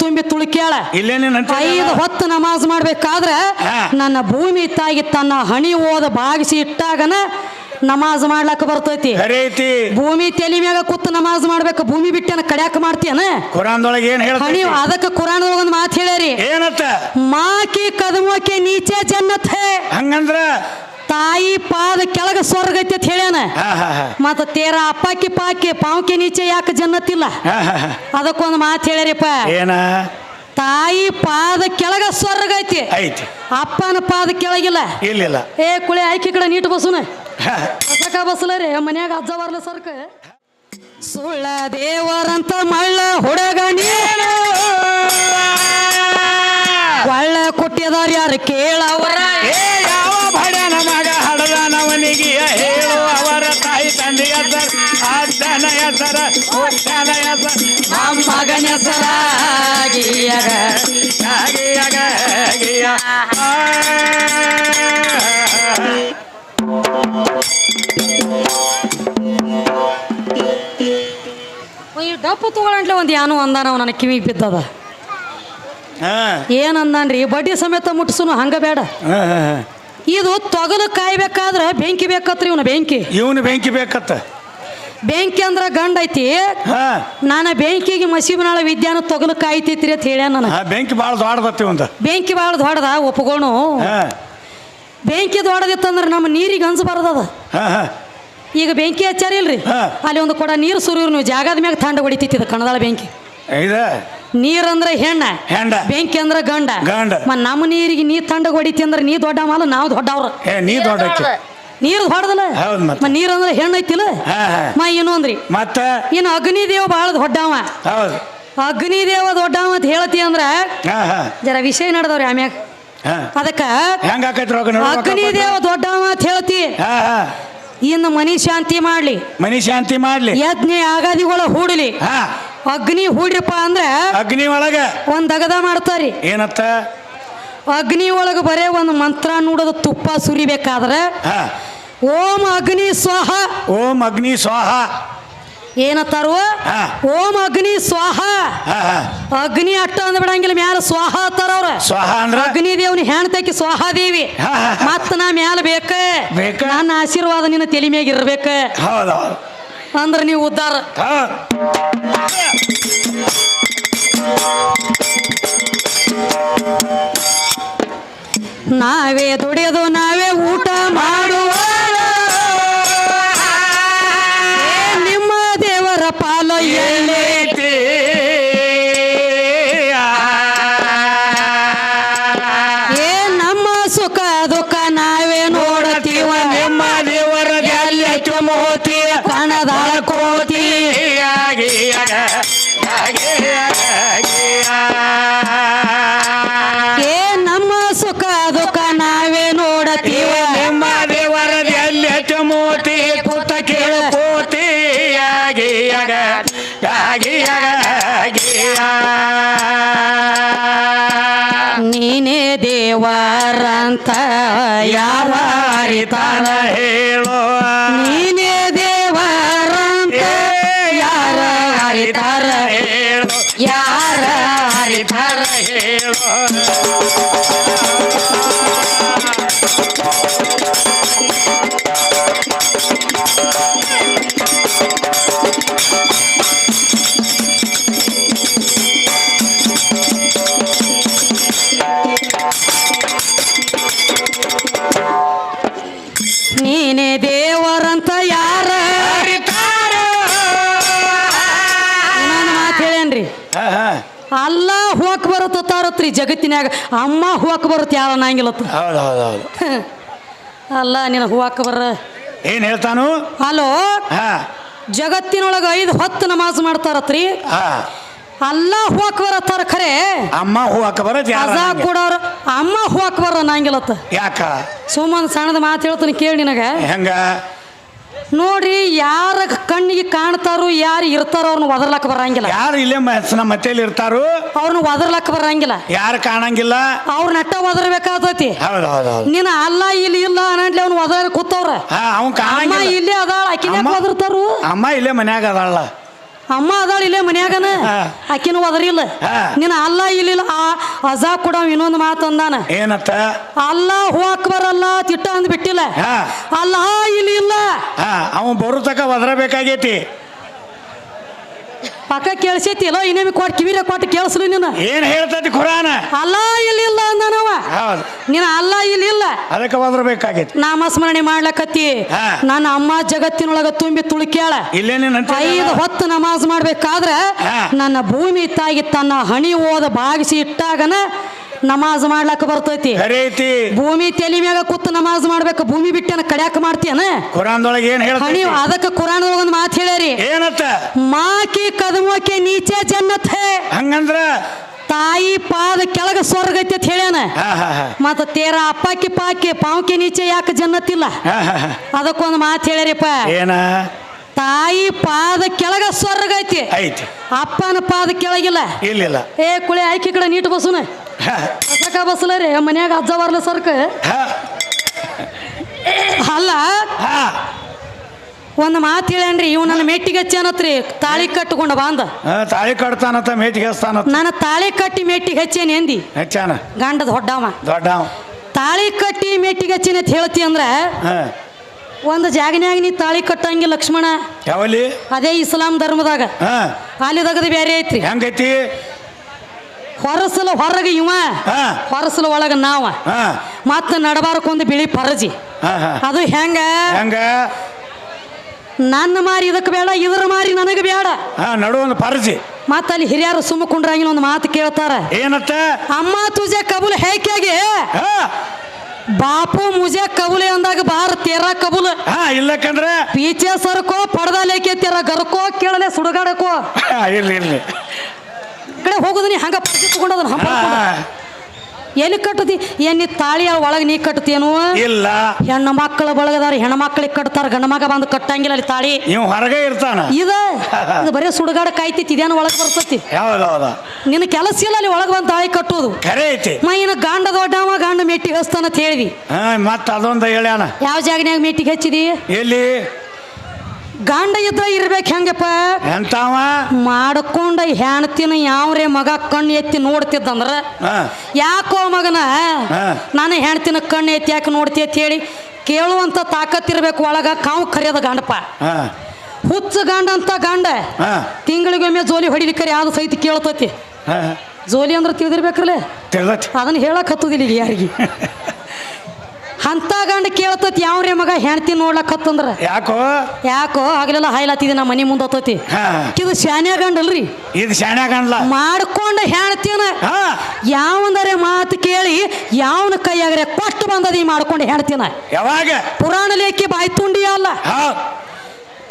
ತುಂಬಿ ಅಂತ ಐದು ಹೊತ್ತು ನಮಾಜ್ ಮಾಡ್ಬೇಕಾದ್ರೆ ನನ್ನ ಭೂಮಿ ತಾಯಿ ತನ್ನ ಹಣಿ ಓದ ಬಾಗಿಸಿ ಇಟ್ಟಾಗನ ನಮಾಜ್ ಮಾಡ್ಲಕ್ ಬರ್ತೈತಿ. ಭೂಮಿ ತೆಲಿ ಮ್ಯಾಗ ಕೂತ್ ನಮಾಜ್ ಮಾಡ್ಬೇಕು ಭೂಮಿ ಬಿಟ್ಟೇನ ಕಡ್ಯಾಕ ಮಾಡ್ತೀಯನ? ಹಣಿ ಅದಕ್ಕೆ ಕುರಾನ್ ಒಂದು ಮಾತು ಹೇಳ್ಯಾರಿ. ಏನತ್ತ? ಮಾಕಿ ಕದಮೋಕೆ ನೀಚೆ ಜನ್ನತ್ ಹಂಗಂದ್ರ ತಾಯಿ ಪಾದ ಕೆಳಗ ಸ್ವರ್ಗ ಐತಿ ಅಂತ ಹೇಳ್ಯಾನ. ಮತ್ತ ತೇರ ಅಪ್ಪಾಕಿ ಪಾಕಿ ಪಾವಕಿ ನೀಚೆ ಯಾಕೆ ಹಾ ಅದಕ್ಕೊಂದು ಮಾತು ಹೇಳ್ಯಾರಿಪ್ಪ. ಏನ? ತಾಯಿ ಪಾದ ಕೆಳಗ ಸ್ವರ್ಗ ಐತಿ. ಐತಿ. ಅಪ್ಪನ ಪಾದ ಕೆಳಗಿಲ್ಲ. ಇಲ್ಲ ಏ ಕುಳಿ ಆಯ್ಕೆ ಕಡೆ ನೀಟ್ ಬಸುನ ಹಾ. ಹೊಸಕ ಬಸ್ಲ ರೀ ಮನ್ಯಾಗ ಅಜ್ಜ ಬರ್ಲ ಸರ್ಕ. ಸುಳ್ಳ ದೇವರಂತ ಮಳ್ಳ ಹುಡುಗ ನೀನು. ಒಳ್ಳ ಕೊಟ್ಟಿದಾರ ಯಾರು ಕೇಳವರ? ಡಪ್ಪು ತಗೊಳಂಟ್ಲೆ ಒಂದು ಯಾನು ಅಂದಾನವ ನನ್ನ ಕಿವಿಗೆ ಬಿದ್ದದ. ಏನು ಅಂದಾನ್ರಿ? ಬಡ್ಡಿ ಸಮೇತ ಮುಟ್ಸುನು ಹಂಗ ಬೇಡ. ಇದು ತೊಗಲು ಕಾಯ್ಬೇಕಾದ್ರೆ ಬೆಂಕಿ ಬೇಕತ್ರಿ ಇವನು ಬೆಂಕಿ. ಇವನು ಬೆಂಕಿ ಬೇಕತ್ತ. ಬೆಂಕಿ ಅಂದ್ರ ಗಂಡ ಐತಿ. ಹಾ. ನಾನು ಬೆಂಕಿಗೆ ಮಸೀಬನಾಳ ವಿದ್ಯಾನ ತೊಗಲು ಕಾಯ್ತೈತ್ರಿ ಅಂತ ಹೇಳ್ಯಾನ ನಾನು ಹಾ, ಬೆಂಕಿ ಭಾಳ ದೊಡ್ಡದತ್ತಿ ಒಂದು. ಬೆಂಕಿ ಭಾಳ ದೊಡ್ಡದ ಒಪ್ಕೋಣು. ಹಾ. ಬೆಂಕಿ ದೊಡ್ಡದಿತ್ತಂದ್ರೆ ನಮ್ಮ ನೀರಿಗೆ ಅನ್ಸಬಾರ್ದದ ಹಾ ಹಾ. ಈಗ ಬೆಂಕಿ ಹಚ್ಚಾರ ಇಲ್ರಿ? ಹಾ. ಅಲ್ಲಿ ಒಂದು ಕೊಡ ನೀರು ಸುರಿಯೋರು ನೀವು ಜಾಗದ ಮ್ಯಾಗ ಥಂಡ ಹೊಡಿತೈತಿ ಇದು ಕಣದಾಳ ಬೆಂಕಿ. ಇದ ನೀರಂದ್ರೆ ಹೆಣ್ಣ. ಹೆಂಡ ಬೆಂಕಿ ಅಂದ್ರೆ ಗಂಡ. ಗಂಡ. ನಮ್ಮ ನೀರಿಗೆ ನೀ ತಂಡ ಹೊಡಿತಿ ಅಂದ್ರೆ ನೀ ದೊಡ್ಡ ಮಾಲ ನಾವು ದೊಡ್ಡವ್ರ. ಏ ನೀ ದೊಡ್ಡಕ್ಕೆ. ನೀರು ಹೊಡೆದಲ್ಲ ಹೌದ್ ನೀರು ಅಂದ್ರೆ ಹೆಣ್ಣು ಐತಿಲ್ಲ? ಹಾ ಹಾ. ಮ ಅಂದ್ರಿ? ಮತ್ತ? ಇನ್ನು ಅಗ್ನಿದೇವ ಬಹಳ ದೊಡ್ಡವ. ಹೌದು. ಅಗ್ನಿದೇವ ದೊಡ್ಡವ ಅಂತ ಹೇಳ್ತಿ ಅಂದ್ರ ಹಾ ಹಾ. ಜರ ವಿಷಯ ನಡೆದವ್ರಿ ಆಮ್ಯಾಗ. ಹಾ. ಅದಕ್ಕ ಹೆಂಗ ಆಕೈತಿ ರೊಕ್ಕ ನೋಡ್ಬೇಕಪ್ಪ. ಅಗ್ನಿದೇವ ದೊಡ್ಡವ ಅಂತ ಹೇಳ್ತಿ. ಹಾ ಹಾ. ಇನ್ನು ಮನಿ ಶಾಂತಿ ಮಾಡ್ಲಿ. ಮನಿ ಶಾಂತಿ ಮಾಡ್ಲಿ. ಯಜ್ಞ ಆಗಾದಿಗಳ ಹೂಡಲಿ. ಹಾ. ಅಗ್ನಿ ಹೂಡ್ರಿಪ್ಪ ಅಂದ್ರೆ ಅಗ್ನಿ ಒಳಗ? ಒಂದ್ ಅಗದ ಮಾಡ್ತಾರಿ. ಏನತ್ತ? ಅಗ್ನಿ ಒಳಗ ಬರೇ ಒಂದು ಮಂತ್ರ ನೋಡೋದು ತುಪ್ಪ ಸುರಿಬೇಕಾದ್ರೆ ಹಾ. ಓಂ ಅಗ್ನಿ ಸ್ವಾಹ. ಓಂ ಅಗ್ನಿ ಸ್ವಾಹ. ಏನತ್ತಾರು? ಹಾ. ಓಂ ಅಗ್ನಿ ಸ್ವಾಹ. ಅಗ್ನಿ ಅಟ್ಟ ಅಂದ್ ಬಿಡಂಗಿಲ್ಲ ಮ್ಯಾಲ ಸ್ವಾಹ ಅತ್ತಾರ ಅವ್ರ. ಸ್ವಾಹ ಅಂದ್ರ? ಅಗ್ನಿ ದೇವ್ನ ಹೆಣ್ತಕಿ ಸ್ವಾಹಾದೇವಿ. ಸ್ವಾಹಾ ದೇವಿ. ಮತ್ತ ನಾ ಮ್ಯಾಲ ಬೇಕ? ನನ್ನ ಆಶೀರ್ವಾದ ನಿನ್ನ ತಲೆ ಮ್ಯಾಗ ಇರ್ಬೇಕ. ಹೌದು ಅಂದ್ರ ನೀವು ಉದ್ಧಾರ ಹೌದು ನಾವೇ ದುಡಿಯೋದು ನಾವೇ ಊಟ ಮಾಡುವ ಸುಖ ದುಃಖ ನಾವೇ ನೋಡತೀವ ನಿಮ್ಮ ದೇವರ ಎಲ್ಲಿ ಚುಮೋತಿ ಕಣದ ಕೋತಿ ಏ ನಮ್ಮ ಸುಖ ದುಃಖ ನಾವೇ ನೋಡತೀವ ನಿಮ್ಮ ದೇವರ ಎಲ್ಲಿ ಮೋತಿ ಕೂತ ಕೇಳು ಕೋತಿ ನೀನೇ ದೇವರಂತ ಯಾರ ಯಾವ ಹೇಳೋ ಹಾ ಅಲ್ಲ ಹೋಕ್ ಬರುತ್ತ ತಾರತ್ರಿ ಜಗತ್ತಿನಾಗ ಅಮ್ಮ ಹೋಕ್ ಬರುತ್ತೆ ಯಾರ ಅನ್ನಂಗಿಲ್ಲತ್ತ. ಹೌದು ಹೌದು ಹೌದು ಅಲ್ಲ ನಿನ್ನ ಹೂವಾಕ ಬರ. ಏನ್ ಹೇಳ್ತಾನು? ಹಲೋ? ಜಗತ್ತಿನೊಳಗ ಐದು ಹೊತ್ತು ನಮಾಜ್ ಮಾಡ್ತಾರತ್ರಿ. ಹಾ. ಅಲ್ಲ ಹೋಕ್ ಬರತ್ತಾರ ಖರೆ. ಅಮ್ಮ ಹೂ ಹಾಕ ಬರತ್ ಅಜಾ ಕೊಡೋರು ಅಮ್ಮ ಹೋಕ್ ಬರ ಅನ್ನಂಗಿಲ್ಲತ್ತ. ಯಾಕ? ಸುಮ್ಮನೆ ಸಣ್ಣದ ಮಾತು ಹೇಳ್ತೀನಿ ಕೇಳಿ ನಿನಗ. ಹೆಂಗ? ನೋಡ್ರಿ ಯಾರ ಕಣ್ಣಿಗೆ ಕಾಣ್ತಾರೋ ಯಾರು ಇರ್ತಾರೋ ಅವ್ರನ್ನ ಒದರ್ಲಕ್ ಬರಂಗಿಲ್ಲ. ಯಾರು ಇಲ್ಲೇ ಮ- ನಮ್ಮ ಮತ್ತೇಲಿ ಇರ್ತಾರು? ಅವ್ರನ್ನ ಒದರ್ಲಕ್ ಬರಂಗಿಲ್ಲ. ಯಾರು ಕಾಣಂಗಿಲ್ಲ? ಅವ್ರ ನಟ್ಟ ಒದರ್ಬೇಕಾಗ್ತೈತಿ ಹೌದು ಹೌದು ಹೌದು. ನಿನ್ನ ಅಲ್ಲ ಇಲ್ಲಿ ಇಲ್ಲ ಅನ್ನಲಿ ಅವ್ನು ಒದರ್ ಕೂತವ್ರ. ಹಾ ಅವ್ನ್ ಅಮ್ಮ ಕಾಣಂಗಿಲ್ಲ. ಇಲ್ಲೇ ಅದಾಳ ಅಮ್ಮ- ಒದರ್ತಾರು? ಅಮ್ಮ ಇಲ್ಲೇ ಮನ್ಯಾಗ ಅದಾಳ. ಅಮ್ಮ ಅದಾಳ ಇಲ್ಲೇ ಮನ್ಯಾಗನ? ಅಕ್ಕಿನ ಆಕಿನೂ ನಿನ್ನ ಹಾ. ನೀನು ಅಲ್ಲ ಇಲ್ಲಿಲ್ಲ ಆ ಅಜಾ ಕೂಡ ಇನ್ನೊಂದು ಮಾತು ಅಂದಾನ. ಏನತ್ತ ಅಲ್ಲ ಹೋಗಕ್ ಬರಲ್ಲ ತಿಟ್ಟ ಅಂದ್ ಬಿಟ್ಟಿಲ್ಲ. ಅಲ್ಲ ಇಲ್ಲಿ ಇಲ್ಲ. ಅವ ಬರೋ ತಕ ಒದರಬೇಕಾಗೈತಿ. ಪಕ್ಕ ಕೇಳಿಸೈತಿಲ್ಲ ಇನ್ನೇಮಿ ಕೊಟ್ಟು ಕಿವಿರ ಕೊಟ್ಟು ಕೇಳಿಸ್ಲಿ ನೀನು. ಏನ್ ಹೇಳ್ತೈತಿ ಖುರಾನ? ಅಲ್ಲ ಇಲ್ಲಿ ಇಲ್ಲ ಅಂದನವ. ಹೌದು. ನೀನು ಅಲ್ಲ ಇಲ್ಲಿ ಇಲ್ಲ ಅದಕ್ಕೆ ಬಂದ್ರಬೇಕಾಗಿತ್ತು ನಾಮಸ್ಮರಣೆ ಮಾಡ್ಲಕತ್ತಿ. ನನ್ನ ಅಮ್ಮ ಜಗತ್ತಿನೊಳಗ ತುಂಬಿ ತುಳುಕ್ಯಾಳ. ಇಲ್ಲೇನೇನು ಅಂತ ಐದು ಹೊತ್ತು ನಮಾಜ್ ಮಾಡ್ಬೇಕಾದ್ರೆ ನನ್ನ ಭೂಮಿ ತಾಗಿ ತನ್ನ ಹಣಿ ಓದ ಬಾಗಿಸಿ ಇಟ್ಟಾಗನ ನಮಾಜ್ ಮಾಡ್ಲಕ್ಕ ಬರ್ತೈತಿ. ಖರೆ ಐತಿ ಭೂಮಿ ತಲೆ ಮ್ಯಾಗ ಕೂತು ನಮಾಜ್ ಮಾಡ್ಬೇಕು ಭೂಮಿ ಬಿಟ್ಟೇನ ಕಡ್ಯಾಕ ಮಾಡ್ತೀಯನ? ಖುರಾನ್ದೊಳಗೆ ಏನ್ ಹಣಿ ನೀವು ಅದಕ್ಕೆ ಕುರಾನ್ ಒಂದು ಮಾತು ಹೇಳ್ಯಾರಿ. ಏನತ್ತ? ಮಾಕಿ ಕದಮೋಕೆ ನೀಚೆ ಜನ್ನತ್ ಹೇ ಹಂಗಂದ್ರ? ತಾಯಿ ಪಾದ ಕೆಳಗ ಸ್ವರ್ಗ ಐತಿ ಅಂತ ಹೇಳ್ಯಾನ. ಮತ್ತ ತೇರ ಅಪ್ಪಾಕಿ ಪಾಕಿ ಪಾವಕಿ ನೀಚೆ ಯಾಕೆ ಜನ್ನತ್ತಿಲ್ಲ. ಅದಕ್ಕೊಂದು ಮಾತು ಹೇಳ್ಯಾರಿಪ್ಪ. ಏನ? ತಾಯಿ ಪಾದ ಕೆಳಗ ಸ್ವರ್ಗ ಐತಿ. ಐತಿ. ಅಪ್ಪನ ಪಾದ ಕೆಳಗಿಲ್ಲ. ಇಲ್ಲ ಏ ಕುಳಿ ಆಯ್ಕೆ ಕಡೆ ನೀಟ್ ಬಸುನ ಹಾ, ಕಸಕ ಬಸ್ಲ ರೀ? ಮನ್ಯಾಗ ಅಜ್ಜ ಬರ್ಲ ಸರ್ಕ. ಹಾ, ಅಲ್ಲ ಹಾ. ಒಂದು ಮಾತು ಹೇಳ್ಯಾನ್ರಿ ಇವ್ ನನ್ನ ಮೆಟ್ಟಿಗೆ ಹಚ್ಚನತ್ರಿ? ತಾಳಿ ಕಟ್ಟಕೊಂಡ ಬಾಂದ ತಾಳಿ ಕಟ್ತಾನತ್ತ ಮೇಟಿಗೆ ನಾನು ತಾಳಿ ಕಟ್ಟಿ ಮೆಟ್ಟಿಗೆ ಹಚ್ಚೇನಿ ಎಂದಿ ಹೆಚ್ಚಾನ ಗಂಡದ ಹೊಡ್ಡವ ದೊಡ್ಡವ. ತಾಳಿ ಕಟ್ಟಿ ಮೆಟ್ಟಿಗೆ ಹಚ್ಚೇನಿ ಅಂತ ಹೇಳ್ತಿ ಅಂದ್ರ ಹಾ. ಒಂದು ಜಾಗನ್ಯಾಗ ನೀ ತಾಳಿ ಕಟ್ಟಂಗಿ ಲಕ್ಷ್ಮಣ. ಯಾವಲ್ಲಿ? ಅದೇ ಇಸ್ಲಾಂ ಧರ್ಮದಾಗ. ಹಾ. ಅಲ್ಲಿ ಬೇರೆ ಐತ್ರಿ. ಹೆಂಗೈತಿ? ಹೊರಸಲ ಹೊರಗೆ ಇವ. ಹಾ. ಹೊರಸಲ ಒಳಗ ನಾವ. ಮತ್ತ ನಡಬಾರಕ್ಕೊಂದು ಬಿಳಿ ಪರಜಿ. ಅದು ಹೆಂಗ? ಹೆಂಗ? ನನ್ನ ಮಾರಿ ಇದಕ್ಕೆ ಬೇಡ ಇದ್ರ ಮಾರಿ ನನಗೆ ಬೇಡ. ನಡುವೊಂದು ಪರಜಿ. ಮತ್ತ ಅಲ್ಲಿ ಹಿರಿಯರು ಸುಮ್ಮ ಕುಂಡ್ರಾಗಿನ ಒಂದು ಮಾತು ಕೇಳ್ತಾರ. ಏನತ್ತ? ಅಮ್ಮ ತುಜೆ ಕಬುಲ್ ಹೇಗೆ ಹಾ. ಬಾಪು ಮುಜೆ ಕಬುಲೆ ಅಂದಾಗ ಬಾರ ತೇರ ಕಬುಲ್. ಇಲ್ಲಕಂದ್ರೆ ಪೀಚೆ ಸರ್ಕೋ ಪಡ್ದ ಲೇಕೆ ತೇರ ಗರ್ಕೋ ಕೇಳಲೆ ಸುಡುಗಾಡಕೋ. ಇಲ್ಲ ಇರ್ಲಿ ಇರ್ಲಿ. ಕಡೆ ಹೋಗುದು ನೀ ಹಂಗ ಹಾ ಎಲ್ಲಿ ಕಟ್ಟತಿ ಏನ್ ನೀ ತಾಳಿ ಒಳಗೆ ನೀ ಕಟ್ತೇನು ಇಲ್ಲ. ಹೆಣ್ಣು ಮಕ್ಕಳ ಬಳಗದಾರ ಹೆಣ್ಣು ಮಕ್ಕಳಿಗೆ ಕಟ್ತಾರ ಗಂಡ ಮಗ ಬಂದು ಕಟ್ಟಂಗಿಲ್ಲ ಅಲ್ಲಿ ತಾಳಿ. ನೀವು ಹೊರಗೆ ಇರ್ತಾನ. ಇದ ಇದು ಬರೀ ಸುಡುಗಾಡ ಕಾಯ್ತೈತಿ ಇದೇನು ಒಳಗೆ ಬರ್ತತಿ. ನಿನ್ನ ಕೆಲಸ ಇಲ್ಲ ಅಲ್ಲಿ ಒಳಗೆ ಬಂದು ತಾಳಿ ಕಟ್ಟೋದು ಕರೆ ಐತಿ. ಮೈನ ಗಂಡ ದೊಡ್ಡವ ಗಂಡ ಮೆಟ್ಟಿ ಹಚ್ತಾನ ಅಂತ ಹೇಳಿದಿ. ಮತ್ತೆ ಅದೊಂದು ಹೇಳ್ಯಾನ. ಯಾವ ಜಾಗನ್ಯಾಗ ಮೆಟ್ಟಿಗೆ ಹಚ್ಚಿದಿ? ಎಲ್ಲಿ? ಗಂಡ ಇದ್ದ ಇರ್ಬೇಕು ಹೆಂಗಪ್ಪ? ಎಂತಾವ? ಮಾಡ್ಕೊಂಡ ಹೆಣ್ತಿನ ಯಾವ್ರೇ ಮಗ ಕಣ್ಣು ಎತ್ತಿ ನೋಡ್ತಿದ್ದಂದ್ರ ಯಾಕೋ ಮಗನ? ನಾನು ಹೆಣ್ತಿನ ಕಣ್ಣು ಎತ್ತಿ ಯಾಕೆ ನೋಡ್ತಿ ಅಂತ ಹೇಳಿ? ಕೇಳುವಂತ ತಾಕತ್ತಿರ್ಬೇಕು ಒಳಗ ಕಾವು ಕರೆಯದ ಗಂಡಪ್ಪ. ಹುಚ್ಚ ಗಂಡ ಅಂತ ಗಂಡ. ತಿಂಗಳಿಗೊಮ್ಮೆ ಜೋಲಿ ಹೊಡಿಲಿಕ್ಕರಿ ಯಾವ್ದು ಸಹಿತ ಕೇಳ್ತತಿ. ಜೋಲಿ ಅಂದ್ರೆ ತಿಳಿದಿರ್ಬೇಕ್ರಲ್ಲ ಅದನ್ನ ಹೇಳಕ್ ಹತ್ತದಿಲ್ಲ ಯಾರಿಗೆ. ಅಂತ ಗಂಡ ಕೇಳ್ತತಿ ಯಾವ್ರಿ ಮಗ? ಹೆಣ್ತಿ ನೋಡ್ಲಕ್ ಹತ್ತಂದ್ರ? ಯಾಕೋ? ಯಾಕೋ? ಆಗ್ಲೆಲ್ಲ ಹೈಲತ್ತಿದೆ ನಮ್ಮ ಮನೆ ಮುಂದೆ ಹತ್ತತಿ. ಇದು ಶಾನ್ಯ ಗಂಡಲ್ರಿ. ಇದು ಗಂಡ್ಲ. ಮಾಡ್ಕೊಂಡ ಹೆಣ್ತಿನ. ಹಾ. ಯಾವಂದರೆ ಮಾತು ಕೇಳಿ ಯಾವನ ಕೈಯಾಗ್ರೆ ಕೊಟ್ಟು ಬಂದದಿ ಮಾಡ್ಕೊಂಡು ಹೆಣ್ತಿನ. ಯಾವಾಗ? ಪುರಾಣ ಲೇಖಿ ಬಾಯಿ ತುಂಡಿ ಅಲ್ಲ. ಹಾ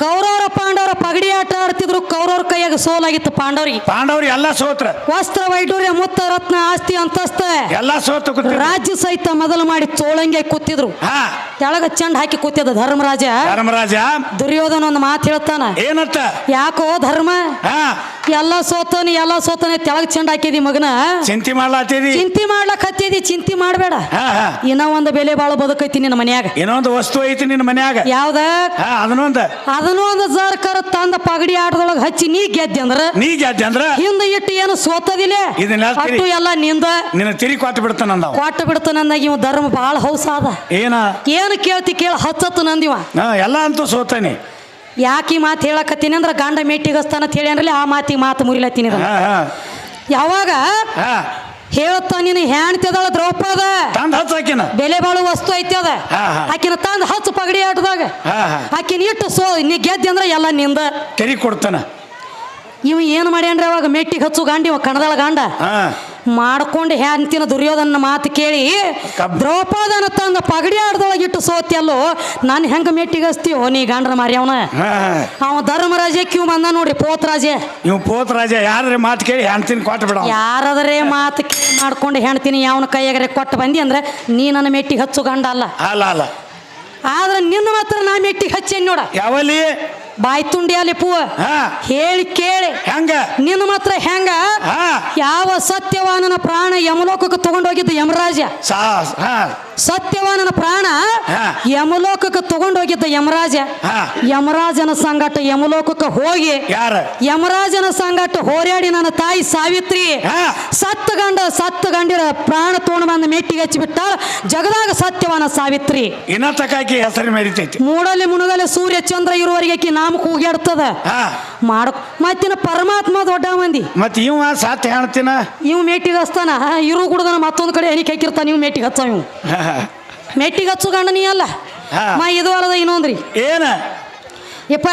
ಕೌರವರ ಪಾಂಡವರ ಪಗಡಿ ಆಟ ಆಡ್ತಿದ್ರು. ಕೌರವ್ರ ಕೈಯಾಗ ಸೋಲಾಗಿತ್ತು ಪಾಂಡವರಿಗೆ. ಪಾಂಡವ್ರು ಎಲ್ಲ ಸೋತ್ರ. ವಸ್ತ್ರ ವೈಡೂರ್ಯ ಮುತ್ತ ರತ್ನ ಆಸ್ತಿ ಅಂತಸ್ತ. ಎಲ್ಲ ಸೋತು ಕೂತಿದ್ರು. ರಾಜ್ಯ ಸಹಿತ ಮೊದಲು ಮಾಡಿ ತೋಳಂಗೆ ಕೂತಿದ್ರು. ಹಾ. ಕೆಳಗ ಚಂಡ್ ಹಾಕಿ ಕೂತಿದ್ದ ಧರ್ಮರಾಜ. ಧರ್ಮರಾಜ. ದುರ್ಯೋಧನ ಒಂದು ಮಾತು ಹೇಳ್ತಾನ. ಏನತ್ತ ಯಾಕೋ ಧರ್ಮ? ಹಾ. ಎಲ್ಲ ಸೋತನಿ ಎಲ್ಲ ಸೋತನಿ ತೆಳಗ್ ಚೆಂಡ್ ಹಾಕಿದಿ ಮಗನ? ಚಿಂತೆ ಮಾಡ್ಲಾತಿದಿ? ಚಿಂತೆ ಮಾಡ್ಲಕ್ ಹತ್ತಿದಿ ಚಿಂತೆ ಮಾಡಬೇಡ. ಇನ್ನ ಒಂದು ಬೆಲೆ ಬಾಳ ಬದುಕೈತಿ ನಿನ್ನ ಮನ್ಯಾಗ. ಇನ್ನೊಂದು ವಸ್ತು ಐತಿ ನಿನ್ನ ಮನ್ಯಾಗ. ಯಾವ್ದ? ಅದನ್ನೊಂದ. ಅದನ್ನು ಒಂದು ಜರ್ಕರ ತಂದ ಪಗಡಿ ಆಟದೊಳಗ ಹಚ್ಚಿ ನೀ ಗೆದ್ದೆ ಅಂದ್ರ? ನೀ ಗೆದ್ದೆ ಅಂದ್ರ? ಹಿಂದ ಇಟ್ಟು ಏನು ಸೋತದಿಲ್ಲ? ಅಟ್ಟು ಎಲ್ಲ ನಿಂದ? ನಿನ್ನ ತಿರಿ ಕೊಟ್ಟು ಬಿಡ್ತಾನ ಕೊಟ್ಟು ಬಿಡ್ತಾನ ಇವ್ ಧರ್ಮ ಬಾಳ ಹೌಸ ಅದ ಏನ? ಏನು ಕೇಳ್ತಿ ಕೇಳ ಹಚ್ಚತ್ತು ನಂದಿವ. ಎಲ್ಲ ಅಂತೂ ಸೋತಾನಿ. ಯಾಕೆ ಈ ಮಾತು ಹೇಳಕತ್ತೀನಿ ಅಂದ್ರೆ ಗಂಡ ಮೆಟ್ಟಿಗಸ್ತಾನ ಅಂತ ಹೇಳಿ ಆ ಮಾತಿಗೆ ಮಾತು ಮುರಿಲತ್ತೀನಿ ಯಾವಾಗ? ಹೇಳುತ್ತ ನೀನು ಹೆಣ್ತಿದಾಳ ದ್ರೌಪದ. ಬೆಲೆ ಬಾಳು ವಸ್ತು ಐತಿ ಅದ. ಆಕಿನ ತಂದು ಹಚ್ಚು ಪಗಡಿ ಆಟದಾಗ. ಆಕಿನ ಇಟ್ಟು ಸೋ ನೀ ಗೆದ್ದೆ ಅಂದ್ರೆ ಎಲ್ಲ ನಿಂದ. ತಿರಿ ಕೊಡ್ತಾನ. ಇವ ಏನು ಮಾಡ್ಯಾನ್ರಿ ಅವಾಗ? ಮೆಟ್ಟಿಗೆ ಹಚ್ಚು ಗಾಂಡಿ ಕಣದಳ ಗಂಡ. ಮಾಡ್ಕೊಂಡು ಹ್ಯಾಂತಿನ ದುರ್ಯೋಧನ ಮಾತು ಕೇಳಿ ದ್ರೌಪದನ ತಂದ ಪಗಡಿ ಆಡ್ದೊಳಗಿಟ್ಟು ಸೋತಿಯಲ್ಲೋ ನಾನು ಹೆಂಗ ಮೆಟ್ಟಿಗೆ ಹಚ್ತೀವೋ ನೀ ಗಂಡ್ರ ಮಾರಿ ಅವನ? ಅವ ಧರ್ಮರಾಜ ಕ್ಯೂ ಬಂದ ನೋಡ್ರಿ ಪೋತ್ರಾಜೆ. ನೀವು ಪೋತ್ ರಾಜ ಯಾರ ಮಾತು ಕೇಳಿ ಹೆಣ್ತಿನ ಕೊಟ್ಟು ಬಿಡ ಯಾರಾದರೆ ಮಾತು ಕೇಳಿ ಮಾಡ್ಕೊಂಡು ಹೆಣ್ತೀನಿ ಯಾವನ ಕೈಯಾಗರೆ ಕೊಟ್ಟು ಬಂದಿ ಅಂದ್ರೆ ನೀ ನನ್ನ ಮೆಟ್ಟಿಗೆ ಹಚ್ಚು ಗಂಡ ಅಲ್ಲ. ಅಲ್ಲ ಅಲ್ಲ. ಆದ್ರೆ ನಿನ್ನ ಮಾತ್ರ ನಾ ಮೆಟ್ಟಿಗೆ ಹಚ್ಚೇನ್ ನೋಡ. ಯಾವಲ್ಲಿ? ಬಾಯಿ ತುಂಡಿ ಅಲ್ಲಿ ಪೂ ಹಾ. ಹೇಳಿ ಕೇಳಿ. ಹೆಂಗ? ನಿನ್ನ ಮಾತ್ರ ಹೆಂಗ? ಹಾ. ಯಾವ ಸತ್ಯವಾನನ ಪ್ರಾಣ ಯಮಲೋಕಕ್ಕೆ ತಗೊಂಡೋಗಿದ್ದು ಯಮರಾಜ ಸಾ ಹಾ. ಸತ್ಯವಾನನ ಪ್ರಾಣ ಯಮಲೋಕಕ್ಕೆ ತಗೊಂಡು ಹೋಗಿದ್ದ ಯಮರಾಜ. ಯಮರಾಜನ ಸಂಗಟ ಯಮಲೋಕಕ್ಕೆ ಹೋಗಿ. ಯಾರ? ಯಮರಾಜನ ಸಂಗಟ ಹೋರಾಡಿ ನನ್ನ ತಾಯಿ ಸಾವಿತ್ರಿ. ಸತ್ತ ಗಂಡ ಸತ್ತ ಗಂಡಿರ ಪ್ರಾಣ ತೊಗೊಂಡು ಬಂದ ಮೆಟ್ಟಿಗೆ ಹಚ್ಚಿಬಿಟ್ಟ ಜಗದಾಗ ಸತ್ಯವಾನ ಸಾವಿತ್ರಿ. ತಕಾಕಿ ಹೆಸರು ಮೆರಿತೈತಿ. ಮೂಡಲ್ಲಿ ಮುಣಗಲೆ ಸೂರ್ಯ ಚಂದ್ರ ಇರುವವರಿಗೆ ನಾಮ ಕೂಗ್ಯಾಡ್ತದ ಹಾ ಮಾಡ ಮತ್ತಿನ ಪರಮಾತ್ಮ ದೊಡ್ಡ ಮಂದಿ. ಮತ್ ಇವ ಸಾತ್ ಹೇಳ್ತೀನ? ಇವ್ ಮೇಟಿಗೆ ಹಚ್ತಾನ. ಇರು ಕುಡ್ದನ ಮತ್ತೊಂದು ಕಡೆ ಎನಿಕ್ ಹಾಕಿರ್ತಾನ ಇವ್ ಮೇಟಿಗೆ ಹಚ್ಚ ಇವ್. ಮೇಟಿಗೆ ಹಚ್ಚು ಗಂಡ ನೀ ಅಲ್ಲ. ಮಾ ಇದು ಅಲ್ಲದ ಇನ್ನೊಂದ್ರಿ. ಏನ? ಯಪ್ಪ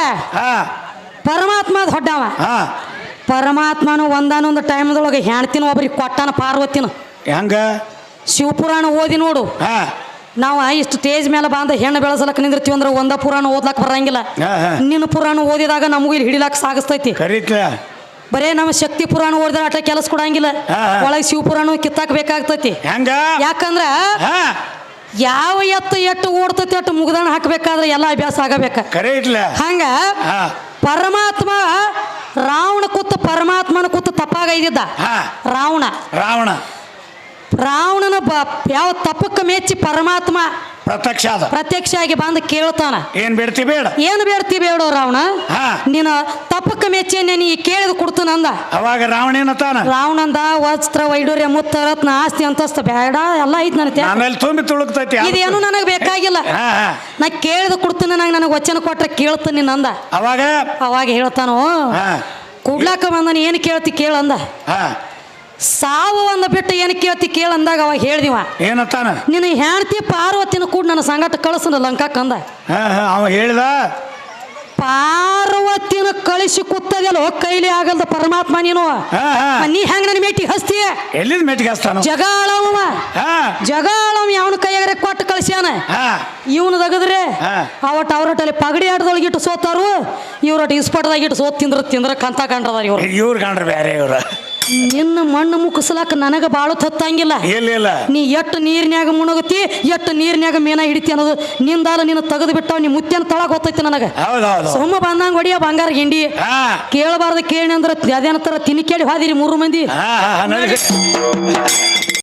ಪರಮಾತ್ಮ ದೊಡ್ಡವ. ಹಾ. ಪರಮಾತ್ಮನು ಒಂದಾನೊಂದು ಟೈಮ್ದೊಳಗೆ ಹೆಣ್ತಿನ ಒಬ್ರಿಗೆ ಕೊಟ್ಟಾನ ಪಾರ್ವತಿನ. ಹೆಂಗ? ಶಿವಪುರಾಣ ಓದಿ ನೋಡು. ಹಾ. ನಾವು ಇಷ್ಟು ತೇಜ್ ಮೇಲೆ ಬಂದ ಹೆಣ್ಣು ಬೆಳೆಸಲಕ್ಕ ನಿಂದಿರ್ತೀವಿ ಅಂದ್ರೆ ಒಂದ ಪುರಾಣ ಓದ್ಲಕ್ ಬರಂಗಿಲ್ಲ. ನಿನ್ನ ಪುರಾಣ ಓದಿದಾಗ ನಮಗೂ ಇಲ್ಲಿ ಹಿಡಿಲಾಕ ಸಾಗಿಸ್ತೈತಿ. ಬರೇ ನಮ್ಮ ಶಕ್ತಿ ಪುರಾಣ ಓದಿದ್ರೆ ಆಟ ಕೆಲಸ ಕೊಡಂಗಿಲ್ಲ. ಒಳಗೆ ಶಿವ ಪುರಾಣ ಕಿತ್ತಾಕ್ ಬೇಕಾಗ್ತೈತಿ. ಹೆಂಗ? ಯಾಕಂದ್ರ ಯಾವ ಎತ್ತು ಎಟ್ಟು ಓಡ್ತೈತಿ ಅಟ್ಟು ಮುಗ್ದಾಣ ಹಾಕ್ಬೇಕಾದ್ರೆ ಎಲ್ಲ ಅಭ್ಯಾಸ ಆಗಬೇಕ. ಹಂಗ ಪರಮಾತ್ಮ ರಾವಣ ಕೂತ ಪರಮಾತ್ಮನ ಕೂತ ತಪ್ಪಾಗೈದಿದ್ದ ಇದ್ದಿದ್ದ ರಾವಣ. ರಾವಣ. ರಾವಣನ ಬ ಯಾವ ತಪ್ಪಕ್ಕೆ ಮೆಚ್ಚಿ ಪರಮಾತ್ಮ ಪ್ರತ್ಯಕ್ಷ ಆದ. ಪ್ರತ್ಯಕ್ಷ ಆಗಿ ಬಂದು ಕೇಳ್ತಾನ. ಏನ್ ಬೇಡ್ತಿ ಬೇಡ. ಏನು ಬೇಡ್ತಿ ಬೇಡ ರಾವಣ? ಹಾ. ನೀನು ತಪ್ಪಕ್ಕೆ ಮೆಚ್ಚಿ ಈ ಕೇಳಿದ ಕೊಡ್ತಾನಂದ. ಅವಾಗ ರಾವಣ ತಾನ ರಾವಣಂದ ವಸ್ತ್ರ ವೈಡೂರ್ಯ ಮುತ್ತ ರತ್ನ ಆಸ್ತಿ ಅಂತಸ್ತ ಬೇಡ ಎಲ್ಲ ಐತ್ ನನಗೆ ಆಮೇಲೆ ತುಂಬಿ ತುಳುಕ್ತೈತಿ ಇದೇನು ನನಗೆ ಬೇಕಾಗಿಲ್ಲ. ಹಾ ಹಾ. ನಾ ಕೇಳಿದ ಕೊಡ್ತೀನಿ ನಂಗೆ ನನಗೆ ವಚನ ಕೊಟ್ರೆ ಕೇಳ್ತೀನಿ ನಂದ. ಅವಾಗ? ಅವಾಗ ಹೇಳ್ತಾನು ಹಾ. ಬಂದ ಬಂದನ ಏನು ಕೇಳ್ತಿ ಕೇಳಂದ. ಹಾ. ಸಾವು ಒಂದು ಬಿಟ್ಟು ಏನು ಕೇಳ್ತಿ ಕೇಳಂದಾಗ ಅವಾಗ ಹೇಳ್ದಿವ. ಏನತ್ತಾನ ನಿನ್ನ ಹೆಂಡ್ತಿ ಪಾರ್ವತಿನ ಕೂಡ ನನ್ನ ಸಂಗಟ ಕಳಿಸನ ಲಂಕಾಕಂದ ಅವ ಹೇಳಿದ? ಪಾರ್ವತಿನ ಕಳಿಸಿ ಕೂತದಲ್ಲೋ ಕೈಲಿ ಆಗಲ್ದ ಪರಮಾತ್ಮ ನೀನು. ನೀ ಹೆಂಗ ನನ್ನ ಮೇಟಿ ಹಸ್ತೀಯ? ಎಲ್ಲಿದ್ ಮೆಟ್ಟಿಗೆ ಹಸ್ತಾನ ಜಗಾಳವ ಜಗಳವ ಯಾವನ ಕೈಯಾಗ ಕೊಟ್ಟು ಕಳಿಸ್ಯಾನ? ಇವನು ತಗದ್ರೆ. ಅವಟ್ ಅವ್ರಟಲ್ಲಿ ಪಗಡಿ ಆಟದೊಳಗೆ ಇಟ್ಟು ಸೋತಾರು ಇವ್ರಟ್ ಇಸ್ಪಟ್ದಾಗ ಇಟ್ಟು ಸೋತ್ ತಿಂದ್ರ ತಿಂದ್ರ ಕಂತ ಕಂಡ್ರದಾರ ಇವ್ರು. ಇವ್ರ ಕಂಡ್ರ ಬೇರೆ ಇವ್ರ. ನಿನ್ನ ಮಣ್ಣು ಮುಕ್ಕಸ್ಲಾಕ ನನಗ ಬಾಳು ತತ್ತಂಗಿಲ್ಲ. ಇಲ್ಲ? ನೀ ಎಟ್ ನೀರಿನ್ಯಾಗ ಮುಣಗತಿ ಎಟ್ಟು ನೀರಿನ್ಯಾಗ ಮೀನ ಹಿಡಿತಿ ಅನ್ನೋದು ನಿಂದಾಲ ನಿನ್ನ ತೆಗೆದು ಬಿಟ್ಟಾವ ನೀ ಮುತ್ಯನ ತಳ ಗೊತ್ತೈತಿ ನನಗ. ಸುಮ್ಮ ಸೊಮ್ಮ ಬಂದಂಗ ಹೊಡಿಯ ಬಂಗಾರ ಗಿಂಡಿ. ಕೇಳಬಾರ್ದು ಕೇಳಿ ಅಂದ್ರೆ ತರ ತಿನ್ನಿ ಕೇಳಿ ಹಾದಿರಿ ಮೂರು ಮಂದಿ.